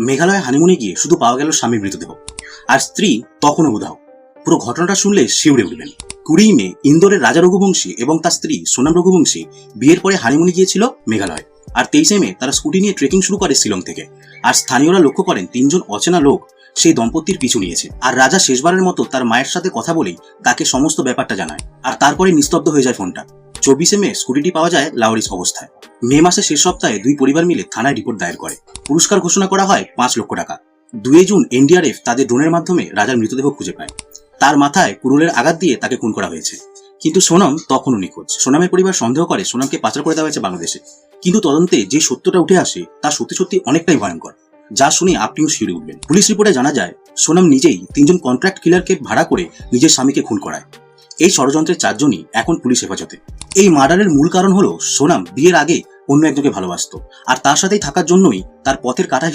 মেঘালয়ে হানিমুনে গিয়ে শুধু পাওয়া গেল স্বামীর মৃতদেহ। আর স্ত্রী তখনও উধাও। পুরো ঘটনাটা শুনলে শিউরে উঠবেন। কুড়ি মে ইন্দোরের রাজা রঘুবংশী এবং তার স্ত্রী সোনাম রঘুবংশী বিয়ের পরে হানিমুনে গিয়েছিল মেঘালয়। আর তেইশে মে তারা স্কুটি নিয়ে ট্রেকিং শুরু করে শিলং থেকে। আর স্থানীয়রা লক্ষ্য করেন তিনজন অচেনা লোক সেই দম্পতির পিছু নিয়েছে। আর রাজা শেষবারের মতো তার মায়ের সাথে কথা বলেই তাকে সমস্ত ব্যাপারটা জানায়। আর তারপরে নিস্তব্ধ হয়ে যায় ফোনটা। চব্বিশে মে স্কুটিটি পাওয়া যায় লাউরিস অবস্থায় মে মাসের শেষ সপ্তাহে দুই পরিবার মিলে থানায় রিপোর্ট দায়ের করে। পুরস্কার ঘোষণা করা হয় পাঁচ লক্ষ টাকা। দুই জুন এনডিআরএফ তাদের ড্রোনের মাধ্যমে রাজার মৃতদেহ খুঁজে পায়। তার মাথায় কুরুলের আঘাত দিয়ে তাকে খুন করা হয়েছে। কিন্তু সোনম তখনও নিখোঁজ। সোনামের পরিবার সন্দেহ করে সোনামকে পাচার করে দেওয়া হয়েছে বাংলাদেশে। কিন্তু তদন্তে যে সত্যটা উঠে আসে, তা সত্যি সত্যি অনেকটাই ভয়ঙ্কর। যা শুনে আপনিও শিউরে উঠবেন। পুলিশ রিপোর্টে জানা যায়, সোনাম নিজেই তিনজন কন্ট্রাক্ট কিলারকে ভাড়া করে নিজের স্বামীকে খুন করায়। এই ষড়যন্ত্রের চারজনই এখন পুলিশ হেফাজতে। এই মার্ডারের মূল কারণ হলো সোনাম বিয়ের আগে অন্য একজনকে ভালোবাসত, আর তার সাথেই থাকার জন্যই তার পথের কাটা